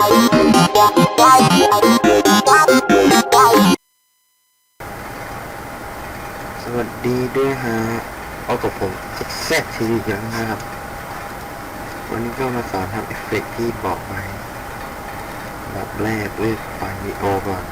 สวัสดีด้วยฮะเอากับผมแซกทีวีกันนะครับ วันนี้ก็มาสอนทำเอฟเฟกต์ที่บอกไว้แบบแรกเลือกไฟล์วิดีโอก่อน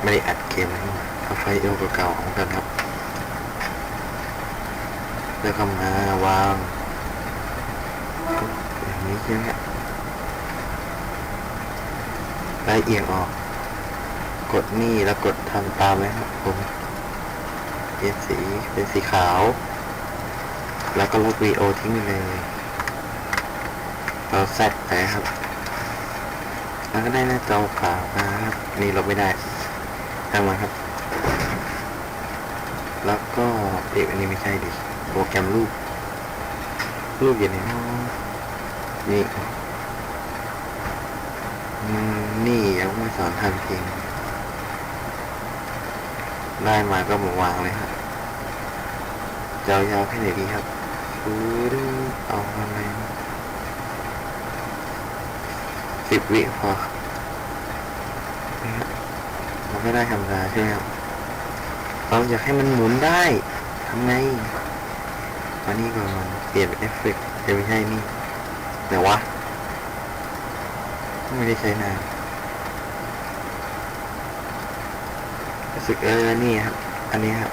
ไม่ได้อัดเกมอะไรมาเอาไฟล์วิดีโอเก่าๆของกันครับแล้วก็มาวางอย่างนี้ใช่ไหม ไล่เอียงออก กดนี่แล้วกดทำตามเลยครับผมเปลี่ยนสีเป็นสีขาว แล้วก็ลบวีโอทิ้งไปเลยเราแซดไปครับ แล้วก็ได้หน้าจอขาวนะครับ นี่ลบไม่ได้ทำมาครับ แล้วก็เอกอันนี้ไม่ใช่ดิโปรแกรมรูปรูปอยู่ไหนเนาะนี่ นี่ยังไม่สอนทำจริงได้มาก็มาวางเลยครับยาวๆแค่ไหนดีครับฟื้นเอาประมาณสิบวิพอนะครับมันก็ได้ธรรมดาใช่ไหมครับเราอยากให้มันหมุนได้ทำไงวันนี้ก่อนเปลี่ยนเป็นเอฟเฟกต์จะไม่ใช่นี่แต่วะไม่ได้ใช้นาน สึกเออนี่ครับอันนี้ครับ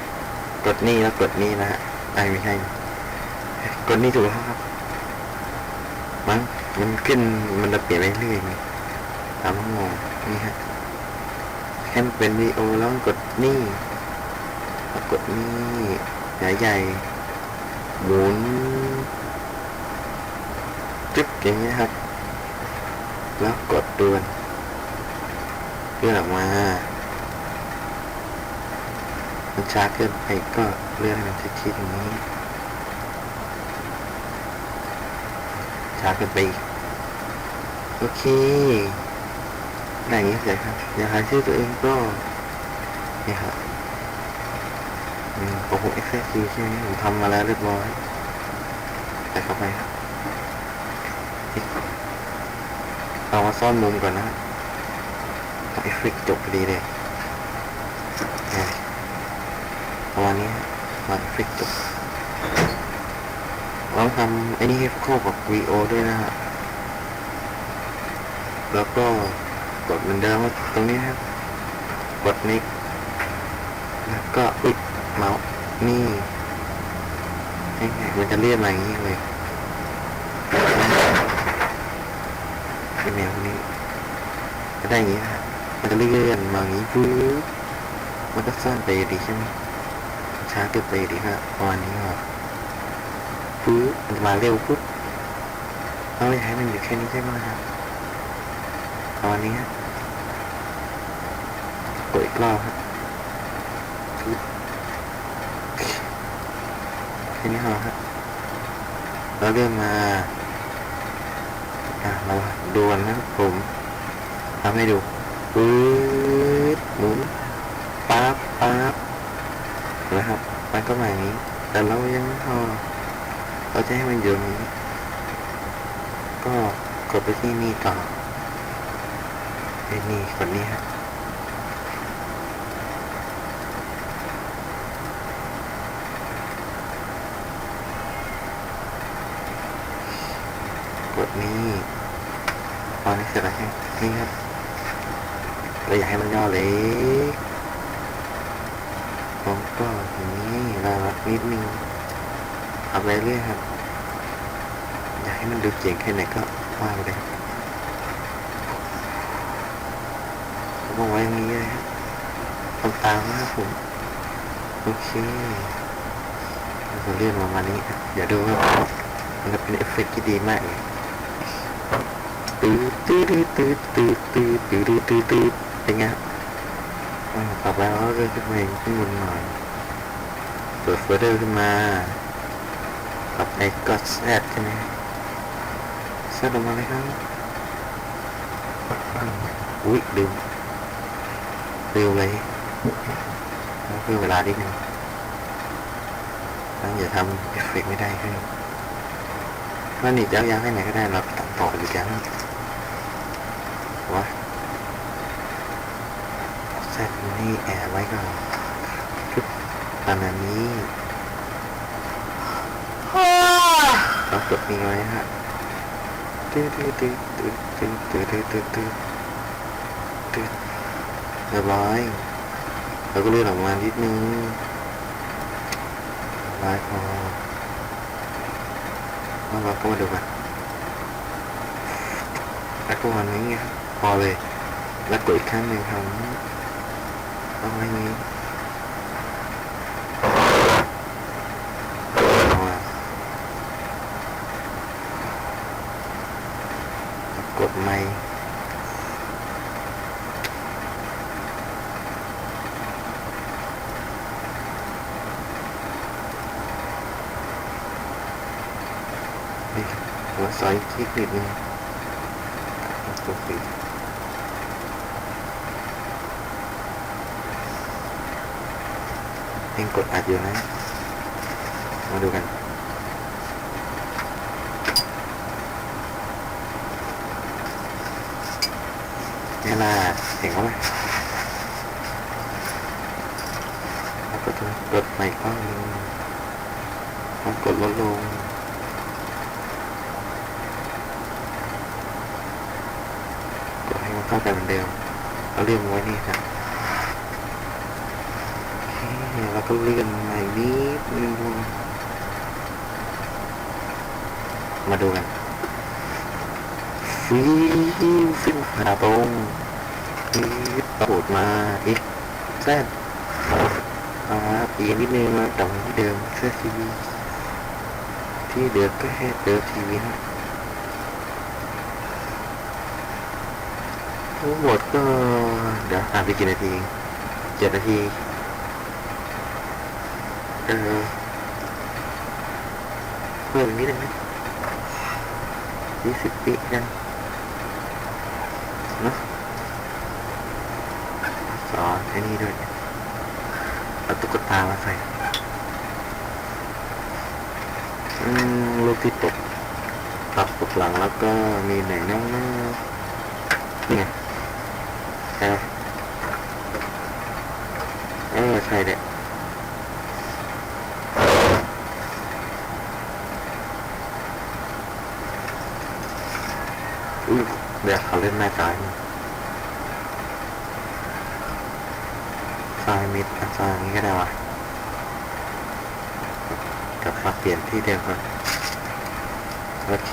กดนี่แล้วกดนี่นะฮะไอไม่ใช่กดนี่ถูกครับมั้งมันขึ้นมันจะเปลี่ยนไปเรื่อยๆตามห้องงงนี่ฮะแค่มันเป็นวีโอแล้วกดนี่แล้วกดนี่ใหญ่ใหญ่หมุนจึ๊บอย่างเงี้ยครับ แล้วกดดวนเลื่อนออกมา มันช้าเกินไปก็เลื่อนมันชิดอย่างนี้ ช้าเกินไปโอเคได้อย่างนี้เสร็จครับอยาหาชื่อตัวเองก็นี่ครับอืมโอ้โหเอ็กเซซีใช่ไหมผมทำมาแล้วเรียบร้อยใส่เข้าไปครับเอามาซ่อนมุมก่อนนะเอฟเฟกจบพอดีเลยเนี่ย ประมาณนี้มาฟิกจบลองทำไอ้นี่ให้เข้ากับวีโอด้วยนะฮะแล้วก็กดเหมือนเดิมว่าตรงนี้ครับ กดนิกแล้วก็อุ๊ยเมาส์นี่นี่ไงมันจะเลื่อนมาอย่างนี้เลยเป็นแนวนี้ก็ได้อย่างนี้นะฮะมันจะเลื่อนมาอย่างนี้ปุ๊บมันก็สั้นไปอยู่ดีใช่ไหม ช้าเกินไปดีครับประมาณนี้ครับฟื้นมันมาเร็วปุ๊บเราอยากให้มันอยู่แค่นี้ใช่ไหมครับประมาณนี้กดอีกรอบครับปึ๊บแค่นี้พอครับแล้วเลื่อนมาอะเราดูกันนะครับผมทำให้ดูปึ๊บหมุนปั๊บปั๊บ นะครับ มันก็มาอย่างนี้ แต่เรายังไม่พอเราจะให้มันอยู่นี้ ก็กดไปที่นี่ต่อไอ้นี่กดนี้ฮะกดนี้พอนนี้เสร็จแล้วใช่ไหมนี่ครับเราอยากให้มันย่อเล็กผมก็อย่างนี้ น่ารักนิดนึงเอาไปเรื่อยครับ อยากให้มันดูเจ๋งแค่ไหนก็ว่าไปเลยครับผมบอกไว้อย่างนี้เลยครับตามตามนะครับผม โอเคเราเลื่อนประมาณนี้ครับเดี๋ยวดูว่ามันจะเป็นเอฟเฟกต์ที่ดีมากเลยตื้อตื้อตื้อตื้อตื้อตื้อตื้อตื้อตื้อเป็นไงครับอ่าต่อไปเราก็เลื่อนขึ้นมาอีกขึ้นบนหน่อย เปิดโฟลเดอร์ขึ้นมาต่อไปก็แซดใช่ไหมแซดออกมาเลยครับอุ้ยลืมลืมเลยแล้วเพิ่มเวลานิดนึงแล้วอย่าทำเอฟเฟกไม่ได้ขึ้นถ้าหนีบยาวๆแค่ไหนก็ได้เราตัดต่ออยู่แล้วะแซดนี่แอบไว้ก่อน ประมาณนี้เรากดนี้ไว้ฮะตื้อตื้อตื้อตื้อตื้อตื้อตื้อตื้อตื้อตื้อเรียบร้อยเราก็เลื่อนออกมานิดนึงร้อยพอแล้วเราก็มาดูกันแล้วก็วันนี้ไงพอเลยแล้วกดอีกครั้งหนึ่งครับเอาไว้นี้เอามาแล้ว กดไม่นี่หัวซอยคลิกนิดนึงกดปิดยังกดอัดอยู่นะ มาดูกัน เวลาเห็นเขาไหมแล้วก็จะกดใหม่ข้างนึงแล้วกดลดลงกดให้มันเท่ากันเหมือนเดิมเอาเรื่องไว้นี่ครับแล้วก็เลื่อนใหม่นิดนึงมาดูกัน ฟิวฟิวขาตรงฟิวปูดมาอีกแซดอ่าอีนิดนึงมากลับมาที่เดิมเสื้อทีวีที่เดิมก็แค่เดิมทีวีนะทั้งหมดก็เดี๋ยวอ่านไปกี่นาทีเจ็ดนาทีเออเพิ่มนิดนึงนะยี่สิบปีกันเนอะสอ นไอ้นี่ด้วยเอาตุ๊กตามาใส่ลูกที่ตกตับตกหลังแล้วก็มีไหนน้องนี่ไงใช่ไหมเออใช่เด็อุ้เดี๋ยวเขาเล่นหน้าจอย ทรายมิดกับทรายนี้ก็ได้วะกลับมาเปลี่ยนที่เดิมก่อนโอเค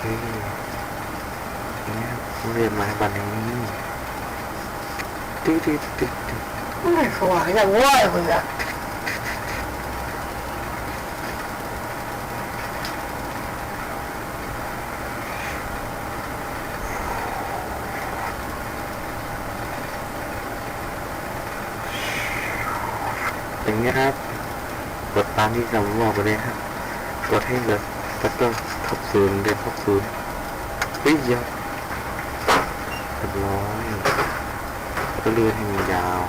เนี่ยเรียนมาบันนี้ตึ๊ดติ๊ดติ๊ดตึ๊ดไม่ขวางอย่างว่าเลยอะ อย่างเงี้ยครับ กดตามที่เราบอกไปเลยครับ กดให้เหลือแล้วก็ทบศูนย์เดินทบศูนย์เฮ้ยเยอะเรียบร้อยก็เลื่อนให้มันยาว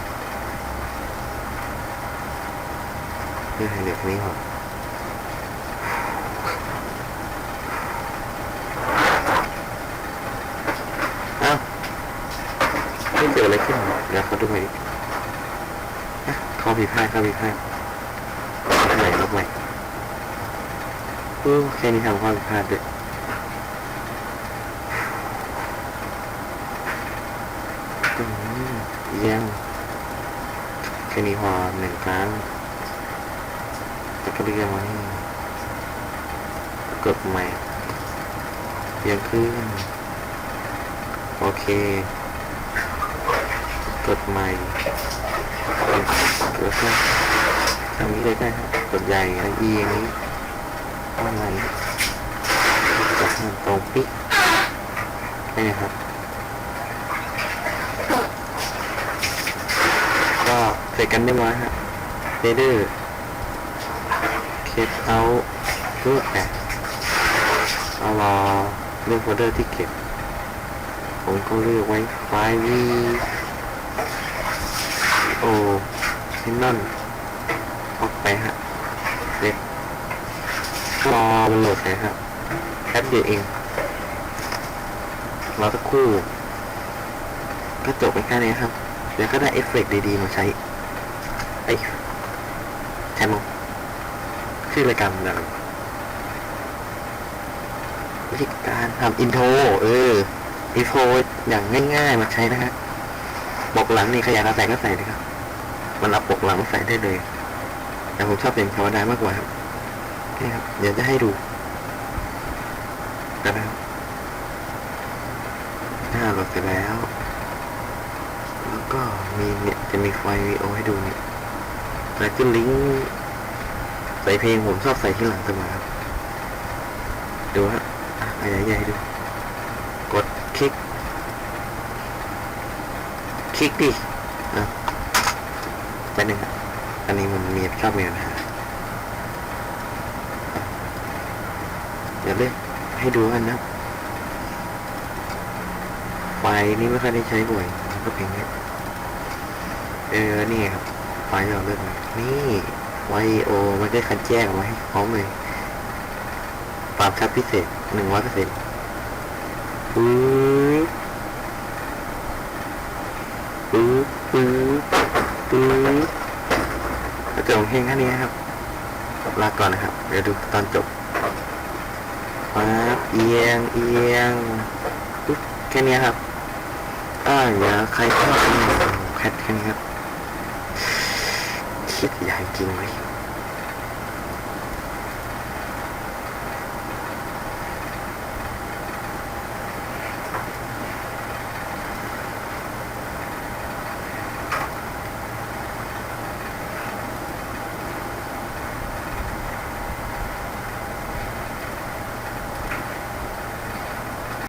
เลื่อนให้เหลือนี้ก่อนอ้าวไม่เกิดอะไรขึ้นเดี๋ยวเขาดูใหม่อะ เขาผิดพลาดเขาผิดพลาดลบใหม่ลบใหม่เออแค่นี้ทำความผิดพลาดเด้วยอืมเยี่ยมแค่นี้พอหนึ่งครั้งแล้วก็เรียกมานี่กดใหม่เรียงขึ้น โอเค กดใหม่ แล้วก็ทำนี้เลยได้ครับกดใหญ่ล้วอียงนี้เอาใหม่จับมันตรงปิ๊กได้ไหมครับ ก็เสร็จกันเรียบร้อยฮะเรเดอร์เคสเอารูปแบบเอารอเลือกโฟลเดอร์ที่เก็บ ผมก็เลือกไว้ไฟล์วี โอซินนอนออกไปฮะเด็กรอมันโหลดนะฮะแป๊บเดียวเองรอสักครู่ ก็จบไปแค่นี้ครับแล้วก็ได้เอฟเฟกต์ดีๆ มาใช้ไอ้ใช่มั้งชื่อรายการนอะไรวะวิธีการทำอินโทรเอออินโทรอย่างง่ายๆ มาใช้นะฮะปกหลังนี่ขยายกระใส่ก็ใส่เลยครับ มันเอาปกหลังใส่ได้เลย แต่ผมชอบเสียงธรรมดามากกว่าครับนี่ครับ เดี๋ยวจะให้ดูกันนะครับถ้าโหลดเสร็จแล้ว แล้วก็มีเนี่ยจะมีไฟวีโอให้ดูเนี่ยแล้วก็ลิงก์ใส่เพลงผมชอบใส่ที่หลังเสมอครับดูฮะขยายใหญ่ดู กดคลิก คลิกดิอะไปหนึ่งอะ อันนี้มันมีชอบมีปัญหาเดี๋ยวเล่นให้ดูกันนะไฟนี้ไม่ค่อยได้ใช้บ่อยก็เพลงนี้เออ นี่ครับไฟเราเลือกมนี่ไวโอมันได้คัดแยกออกมาให้พร้อมเลยความชัดพิเศษหนึ่งร้อยเปอร์เซ็นต์ปึ๊บปึ๊บปึ๊บปึ๊บก็จบเพลงแค่นี้ครับลาก่อนนะครับ เดี๋ยวดูตอนจบปั๊บเอียงเอียงปุ๊บแค่นี้ครับอ่าอย่าใครชอบแคทแค่นี้ครับ คิดใหญ่จริงเลย